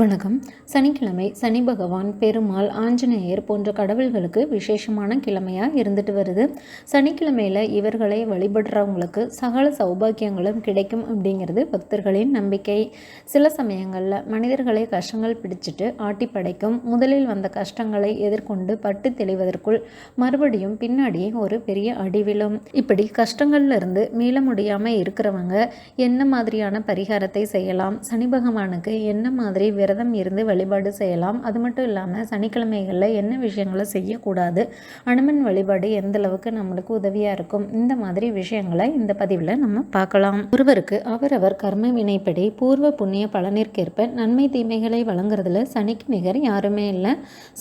வணக்கம். சனிக்கிழமை சனி பகவான் பெருமாள் ஆஞ்சநேயர் போன்ற கடவுள்களுக்கு விசேஷமான கிழமையாக இருந்துட்டு வருது. சனிக்கிழமையில் இவர்களை வழிபடுறவங்களுக்கு சகல சௌபாக்கியங்களும் கிடைக்கும் அப்படிங்கிறது பக்தர்களின் நம்பிக்கை. சில சமயங்களில் மனிதர்களை கஷ்டங்கள் பிடிச்சிட்டு ஆட்டி படைக்கும் முதலில் வந்த கஷ்டங்களை எதிர்கொண்டு பட்டு தெளிவதற்குள் மறுபடியும் பின்னாடியே ஒரு பெரிய அடிவிலும் இப்படி கஷ்டங்கள்ல இருந்து மீள முடியாமல் இருக்கிறவங்க என்ன மாதிரியான பரிகாரத்தை செய்யலாம்? சனி பகவானுக்கு என்ன மாதிரி விரதம் இருந்து வழிபாடு செய்யலாம். அது மட்டும் இல்லாமல் சனிக்கிழமைகளில் என்ன விஷயங்களை செய்யக்கூடாது? அனுமன் வழிபாடு எந்த அளவுக்கு நம்மளுக்கு உதவியாக இருக்கும்? இந்த மாதிரி விஷயங்களை இந்த பதிவில் நம்ம பார்க்கலாம். ஒருவருக்கு அவரவர் கர்ம வினைப்படி பூர்வ புண்ணிய பலனிற்கேற்ப நன்மை தீமைகளை வழங்குறதுல சனிக்கு நிகர் யாருமே இல்லை.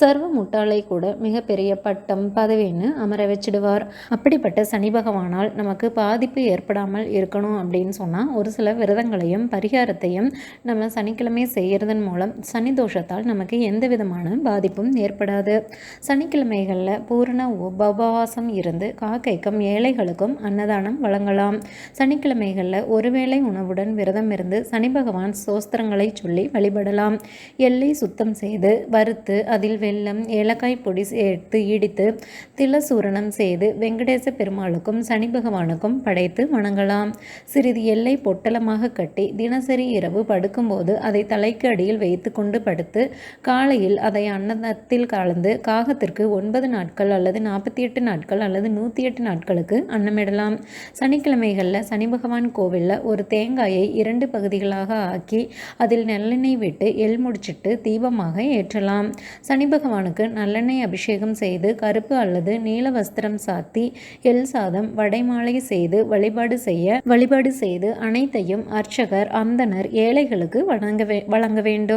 சர்வ முட்டாளை கூட மிகப்பெரிய பட்டம் பதவின்னு அமர வச்சிடுவார். அப்படிப்பட்ட சனி பகவானால் நமக்கு பாதிப்பு ஏற்படாமல் இருக்கணும் அப்படின்னு சொன்னால் ஒரு சில விரதங்களையும் பரிகாரத்தையும் நம்ம சனிக்கிழமை செய்கிறதன் மூலம் சனி தோஷத்தால் நமக்கு எந்த விதமான பாதிப்பும் ஏற்படாது. சனிக்கிழமைகளில் பூரண உபவாசம் இருந்து காக்கைக்கும் ஏழைகளுக்கும் அன்னதானம் வழங்கலாம். சனிக்கிழமைகளில் ஒருவேளை உணவுடன் விரதம் இருந்து சனி பகவான் சோஸ்திரங்களை சொல்லி வழிபடலாம். எல்லை சுத்தம் செய்து வறுத்து அதில் வெல்லம் ஏலக்காய் பொடி சேர்த்து இடித்து திலசூரணம் செய்து வெங்கடேச பெருமாளுக்கும் சனி பகவானுக்கும் படைத்து வணங்கலாம். சிறிது எல்லை பொட்டலமாக கட்டி தினசரி இரவு படுக்கும்போது அதை தலைக்கு அடியில் வைத்து கொண்டு படுத்து காலையில் அதை அன்னத்தில் கலந்து காகத்திற்கு ஒன்பது நாட்கள் அல்லது நாற்பத்தி எட்டு நாட்கள் அல்லது நூற்றி எட்டு நாட்களுக்கு அன்னமிடலாம். சனிக்கிழமைகளில் சனி பகவான் கோவிலில் ஒரு தேங்காயை இரண்டு பகுதிகளாக ஆக்கி அதில் நல்லெண்ணெய் விட்டு எள் முடிச்சிட்டு தீபமாக ஏற்றலாம். சனி பகவானுக்கு நல்லெண்ணெய் அபிஷேகம் செய்து கருப்பு அல்லது நீல வஸ்திரம் சாத்தி எள் சாதம் வடைமாலை செய்து வழிபாடு செய்ய வழிபாடு செய்து அனைத்தையும் அர்ச்சகர் அந்தனர் ஏழைகளுக்கு வழங்க வழங்க வேண்டும்.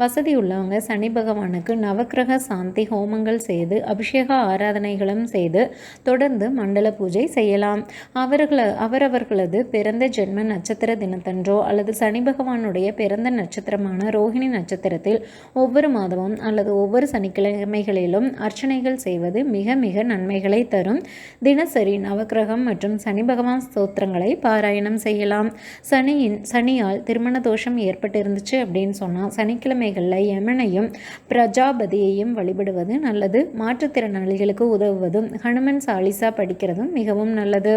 வசதி உள்ளவங்க சனி பகவானுக்கு நவக்கிரக சாந்தி ஹோமங்கள் செய்து அபிஷேக ஆராதனைகளும் செய்து தொடர்ந்து மண்டல பூஜை செய்யலாம். அவர்கள அவரவர்களது பிறந்த ஜென்ம நட்சத்திர தினத்தன்றோ அல்லது சனி பகவானுடைய பிறந்த நட்சத்திரமான ரோஹிணி நட்சத்திரத்தில் ஒவ்வொரு மாதமும் அல்லது ஒவ்வொரு சனிக்கிழமைகளிலும் அர்ச்சனைகள் செய்வது மிக மிக நன்மைகளை தரும். தினசரி நவக்கிரகம் மற்றும் சனி பகவான் ஸ்தோத்திரங்களை பாராயணம் செய்யலாம். சனியின் சனியால் திருமண தோஷம் ஏற்பட்டிருந்துச்சு அப்படின்னு சொன்னால் சனிக்கிழமைகளில் யமனையும் பிரஜாபதியையும் வழிபடுவது நல்லது. மாற்றுத்திறனாளிகளுக்கு உதவுவதும் ஹனுமன் சாலிசா படிக்கிறதும் மிகவும் நல்லது.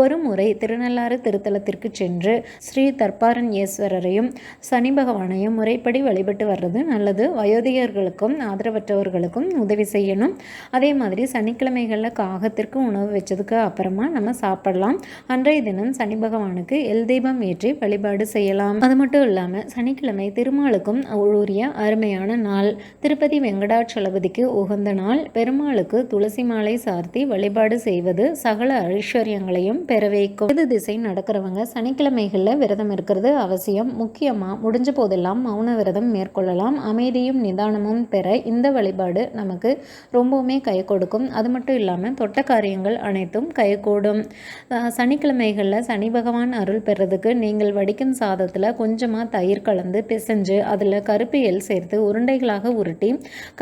ஒரு முறை திருநள்ளாறு திருத்தலத்திற்கு சென்று ஸ்ரீ தர்பாரண்யேஸ்வரரையும் சனி பகவானையும் முறைப்படி வழிபட்டு வர்றது நல்லது. வயோதிகர்களுக்கும் ஆதரவற்றவர்களுக்கும் உதவி செய்யணும். அதே மாதிரி சனிக்கிழமைகளில் காகத்திற்கு உணவு வச்சதுக்கு அப்புறமா நம்ம சாப்பிடலாம். அன்றைய தினம் சனி பகவானுக்கு எல் தீபம் ஏற்றி வழிபாடு செய்யலாம். அது மட்டும் இல்லாமல் சனிக்கிழமை திருமாலுக்கும் உரிய அருமையான நாள். திருப்பதி வெங்கடாச்சலபதிக்கு உகந்த நாள். பெருமாளுக்கு துளசி மாலை சார்த்தி வழிபாடு செய்வது சகல ஐஸ்வர்யங்களையும் பெற வைக்கும். எது திசை நடக்கிறவங்க சனிக்கிழமைகளில் விரதம் இருக்கிறது அவசியம். முக்கியமாக முடிஞ்ச போதெல்லாம் மௌன விரதம் மேற்கொள்ளலாம். அமைதியும் நிதானமும் பெற இந்த வழிபாடு நமக்கு ரொம்பவுமே கை கொடுக்கும். அது மட்டும் இல்லாமல் தொட்ட காரியங்கள் அனைத்தும் கைகூடும் சனிக்கிழமைகளில் சனி பகவான் அருள் பெறதுக்கு நீங்கள் வடிக்கும் சாதத்தில் கொஞ்சமாக தயிர் கலந்து பிசைஞ்சு அதில் கருப்பு எல் சேர்த்து உருண்டைகளாக உருட்டி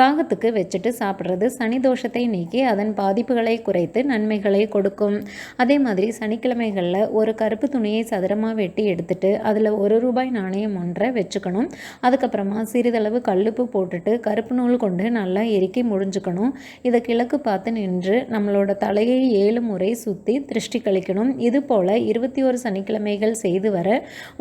காகத்துக்கு வச்சுட்டு சாப்பிட்றது. சனி தோஷத்தை நீக்கி அதன் பாதிப்புகளை குறைத்து நன்மைகளை கொடுக்கும். அதே மாதிரி சனிக்கிழமைகளில் ஒரு கருப்பு துணியை சதுரமாக வெட்டி எடுத்துட்டு அதில் ஒரு ரூபாய் நாணயம் ஒன்றை வச்சுக்கணும். அதுக்கப்புறமா சிறிதளவு கல்லுப்பு போட்டுட்டு கருப்பு நூல் கொண்டு நல்லா எரிக்கி முடிஞ்சுக்கணும் இதை கிழக்கு பார்த்து நின்று நம்மளோட தலையை ஏழு முறை சுற்றி திருஷ்டி கழிக்கணும். இது போல் இருபத்தி ஒரு சனிக்கிழமைகள் செய்து வர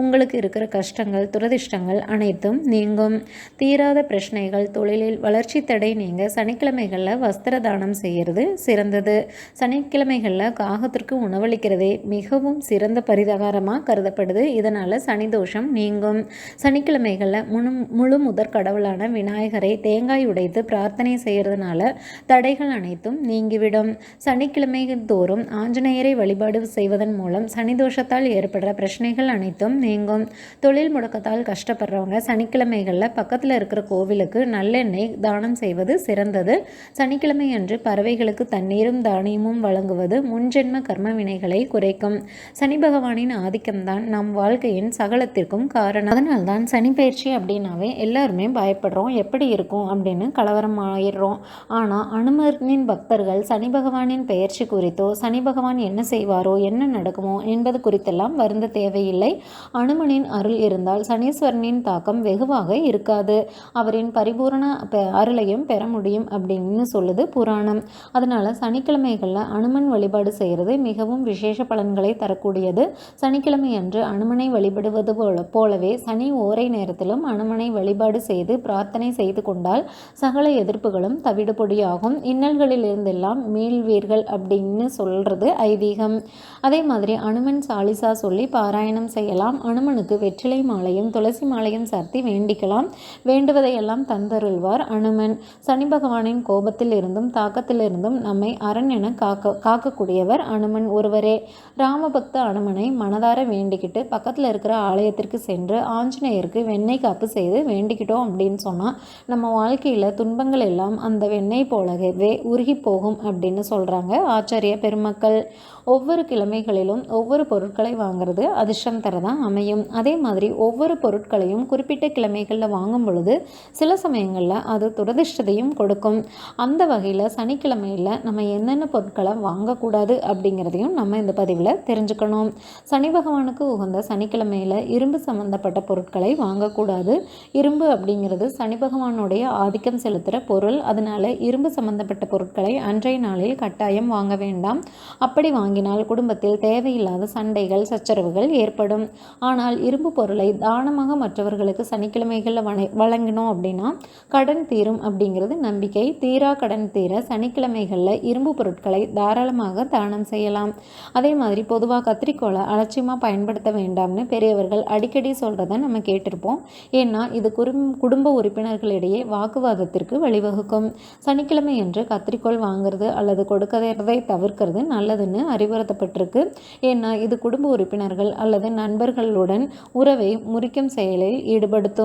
உங்களுக்கு இருக்கிற கஷ்டங்கள் துரதிர்ஷ்டங்கள் அனைத்தும் நீங்கும். தீராத பிரச்சனைகள் தொழிலில் வளர்ச்சி தடை நீங்க சனிக்கிழமைகளில் வஸ்திர தானம் செய்கிறது சிறந்தது. சனிக்கிழமைகளில் காகத்திற்கு உணவளிக்கிறதே மிகவும் சிறந்த பரிதகாரமாக கருதப்படுது. இதனால் சனி தோஷம் நீங்கும். சனிக்கிழமைகளில் முழு முழு முதற் கடவுளான விநாயகரை தேங்காய் உடைத்து பிரார்த்தனை செய்கிறதுனால தடைகள் அனைத்தும் நீங்கிவிடும். சனிக்கிழமை தோறும் ஆஞ்சநேயரை வழிபாடு செய்வதன் மூலம் சனி தோஷத்தால் ஏற்படுற பிரச்சனைகள் அனைத்தும் நீங்கும். தொழில் முடக்கத்தால் கஷ்டப்படுறவங்க சனி சனிக்கிழமைகளில் பக்கத்தில் இருக்கிற கோவிலுக்கு நல்லெண்ணெய் தானம் செய்வது சிறந்தது. சனிக்கிழமை அன்று பறவைகளுக்கு தண்ணீரும் தானியமும் வழங்குவது முன்ஜென்ம கர்ம வினைகளை குறைக்கும். சனி பகவானின் ஆதிக்கம்தான் நம் வாழ்க்கையின் சகலத்திற்கும் காரணம். அதனால்தான் சனி பயிற்சி அப்படின்னாவே எல்லாருமே பயப்படுறோம். எப்படி இருக்கும் அப்படின்னு கலவரம் ஆயிடுறோம் ஆனால் அனுமனின் பக்தர்கள் சனி பகவானின் பெயர்ச்சி குறித்தோ சனி பகவான் என்ன செய்வாரோ என்ன நடக்குமோ என்பது குறித்தெல்லாம் வருந்த தேவையில்லை. அனுமனின் அருள் இருந்தால் சனீஸ்வரனின் தாக்கம் வெகு வெகுவாக இருக்காது. அவரின் பரிபூரண அருளையும் பெற முடியும் அப்படின்னு சொல்லுது புராணம். அதனால் சனிக்கிழமைகளில் அனுமன் வழிபாடு செய்கிறது மிகவும் விசேஷ பலன்களை தரக்கூடியது. சனிக்கிழமை அன்று அனுமனை வழிபடுவது போல போலவே சனி ஓரை நேரத்திலும் அனுமனை வழிபாடு செய்து பிரார்த்தனை செய்து கொண்டால் சகல எதிர்ப்புகளும் தவிடுபொடியாகும். இன்னல்களில் இருந்தெல்லாம் மீள்வீர்கள் அப்படின்னு சொல்கிறது ஐதீகம். அதே மாதிரி அனுமன் சாலிசா சொல்லி பாராயணம் செய்யலாம். அனுமனுக்கு வெற்றிலை மாலையும் துளசி மாலையும் சார்த்தி வேண்டிக்கலாம். வேண்டுவதையெல்லாம் தந்தருள்வார். அனுமன் சனி பகவானின் கோபத்தில் இருந்தும் தாக்கத்திலிருந்தும் நம்மை அரண் என காக்க காக்கக்கூடியவர் அனுமன் ஒருவரே. ராமபக்த அனுமனை மனதார வேண்டிக்கிட்டு பக்கத்தில் இருக்கிற ஆலயத்திற்கு சென்று ஆஞ்சநேயருக்கு வெண்ணெய் காப்பு செய்து வேண்டிக்கிட்டோம் அப்படின்னு சொன்னால் நம்ம வாழ்க்கையில் துன்பங்கள் எல்லாம் அந்த வெண்ணெய் போலவே உருகி போகும் அப்படின்னு சொல்கிறாங்க ஆச்சாரிய பெருமக்கள். ஒவ்வொரு கிழமைகளிலும் ஒவ்வொரு பொருட்களை வாங்குறது அதிர்ஷ்டம் தரதான் அமையும். அதே மாதிரி ஒவ்வொரு பொருட்களையும் குறிப்பிட்ட கிழமைகளில் வாங்கும் பொழுது சில சமயங்களில் அது துரதிர்ஷ்டத்தையும் கொடுக்கும். அந்த வகையில் சனிக்கிழமையில் நம்ம என்னென்ன பொருட்களை வாங்கக்கூடாது அப்படிங்கிறதையும் நம்ம இந்த பதிவில் தெரிஞ்சுக்கணும். சனி பகவானுக்கு உகந்த சனிக்கிழமையில் இரும்பு சம்மந்தப்பட்ட பொருட்களை வாங்கக்கூடாது. இரும்பு அப்படிங்கிறது சனி பகவானுடைய ஆதிக்கம் செலுத்துகிற பொருள். அதனால் இரும்பு சம்மந்தப்பட்ட பொருட்களை அன்றைய நாளில் கட்டாயம் வாங்க வேண்டாம். அப்படி வாங்கினால் குடும்பத்தில் தேவையில்லாத சண்டைகள் சச்சரவுகள் ஏற்படும். ஆனால் இரும்பு பொருளை தானமாக மற்றவர்களுக்கு சனிக்கிழமைகளில் வழங்கினோம் அப்படின்னா கடன் தீரும் அப்படிங்கிறது நம்பிக்கை. தீரா கடன் தீர சனிக்கிழமைகளில் இரும்பு பொருட்களை தாராளமாக தானம் செய்யலாம். அதே மாதிரி பொதுவாக கத்திரிக்கோளை அலட்சியமாக பயன்படுத்த வேண்டாம்னு பெரியவர்கள் அடிக்கடி சொல்கிறத நம்ம கேட்டிருப்போம். ஏன்னா இது குறும் குடும்ப உறுப்பினர்களிடையே வாக்குவாதத்திற்கு வழிவகுக்கும். சனிக்கிழமை என்று கத்திரிக்கோள் வாங்குறது அல்லது கொடுக்கிறதை தவிர்க்கிறது நல்லதுன்னு அறிவுறுத்தப்பட்டிருக்கு. ஏன்னா இது குடும்ப உறுப்பினர்கள் அல்லது நண்பர்களுடன் உறவை முறிக்கும் செயலில் ஈடுபடுத்தும்.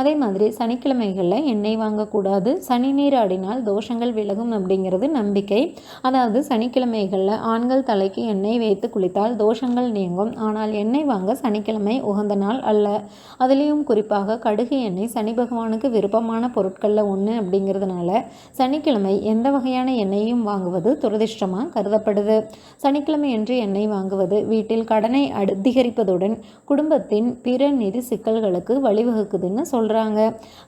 அதே மாதிரி சனிக்கிழமைகளில் எண்ணெய் வாங்கக்கூடாது. சனி நீர் ஆடினால் தோஷங்கள் விலகும் அப்படிங்கிறது நம்பிக்கை. அதாவது சனிக்கிழமைகளில் ஆண்கள் தலைக்கு எண்ணெய் வைத்து குளித்தால் தோஷங்கள் நீங்கும். ஆனால் எண்ணெய் வாங்க சனிக்கிழமை உகந்த நாள் அல்ல. அதுலேயும் குறிப்பாக கடுகு எண்ணெய் சனி பகவானுக்கு விருப்பமான பொருட்களில் ஒன்று அப்படிங்கிறதுனால சனிக்கிழமை எந்த வகையான எண்ணெயையும் வாங்குவது துரதிர்ஷ்டமாக கருதப்படுது. சனிக்கிழமை என்று எண்ணெய் வாங்குவது வீட்டில் கடனை அதிகரிப்பதுடன் குடும்பத்தின் பிற நிதி சிக்கல்களுக்கு கொடுக்குதுன்னு சொல்கிறாங்க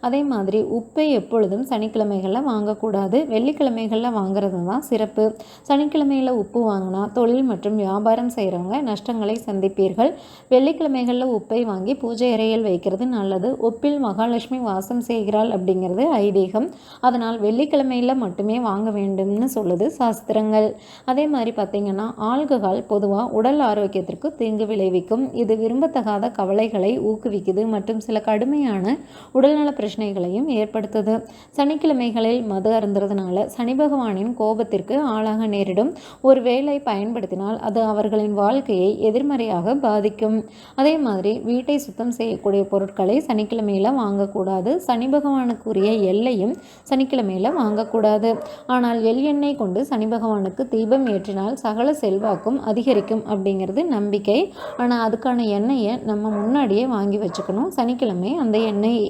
அதே மாதிரி உப்பை எப்பொழுதும் சனிக்கிழமைகளில் வாங்கக்கூடாது. வெள்ளிக்கிழமைகளில் வாங்குறது தான் சிறப்பு. சனிக்கிழமையில் உப்பு வாங்கினா தொழில் மற்றும் வியாபாரம் செய்கிறவங்க நஷ்டங்களை சந்திப்பீர்கள். வெள்ளிக்கிழமைகளில் உப்பை வாங்கி பூஜை அறையில் வைக்கிறது நல்லது. உப்பில் மகாலட்சுமி வாசம் செய்கிறாள் அப்படிங்கிறது ஐதீகம். அதனால் வெள்ளிக்கிழமையில் மட்டுமே வாங்க வேண்டும்னு சொல்லுது சாஸ்திரங்கள். அதே மாதிரி பார்த்திங்கன்னா ஆல்கஹால் பொதுவாக உடல் ஆரோக்கியத்திற்கு தீங்கு விளைவிக்கும். இது விரும்பத்தகாத கவலைகளை ஊக்குவிக்குது மற்றும் சில கடுமையான உடல்நல பிரச்சனைகளையும் ஏற்படுத்துது. சனிக்கிழமைகளில் மது அருந்துறதுனால சனி பகவானின் கோபத்திற்கு ஆளாக நேரிடும். ஒரு வேலை பயன்படுத்தினால் அது அவர்களின் வாழ்க்கையை எதிர்மறையாக பாதிக்கும். அதே மாதிரி வீட்டை சுத்தம் செய்யக்கூடிய பொருட்களை சனிக்கிழமையில் வாங்கக்கூடாது. சனி பகவானுக்குரிய எல்லையும் சனிக்கிழமையில் வாங்கக்கூடாது. ஆனால் எள் எண்ணெய் கொண்டு சனி பகவானுக்கு தீபம் ஏற்றினால் சகல செல்வாக்கும் அதிகரிக்கும் அப்படிங்கிறது நம்பிக்கை. ஆனால் அதுக்கான எண்ணெயை நம்ம முன்னாடியே வாங்கி வச்சுக்கணும். சனிக்கிழமை அந்த எண்ணெய்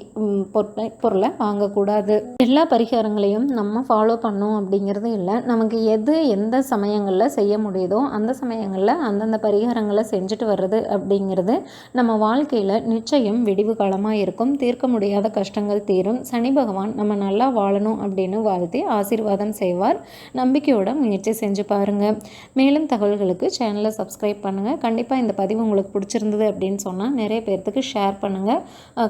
பொருளை வாங்கக்கூடாது. எல்லா பரிகாரங்களையும் நம்ம ஃபாலோ பண்ணோம் அப்படிங்கிறது இல்லை. நமக்கு எது எந்த சமயங்களில் செய்ய முடியுதோ அந்த சமயங்களில் அந்தந்த பரிகாரங்களை செஞ்சுட்டு வர்றது அப்படிங்கிறது நம்ம வாழ்க்கையில் நிச்சயம் விடிவு காலமாக இருக்கும். தீர்க்க முடியாத கஷ்டங்கள் தீரும். சனி பகவான் நம்ம நல்லா வாழணும் அப்படின்னு வாழ்த்தி ஆசீர்வாதம் செய்வார். நம்பிக்கையோட முயற்சி செஞ்சு பாருங்கள் மேலும் தகவல்களுக்கு சேனலை சப்ஸ்கிரைப் பண்ணுங்கள் கண்டிப்பாக இந்த பதிவு உங்களுக்கு பிடிச்சிருந்தது அப்படின்னு சொன்னால் நிறைய பேர்த்துக்கு ஷேர் பண்ணுங்கள்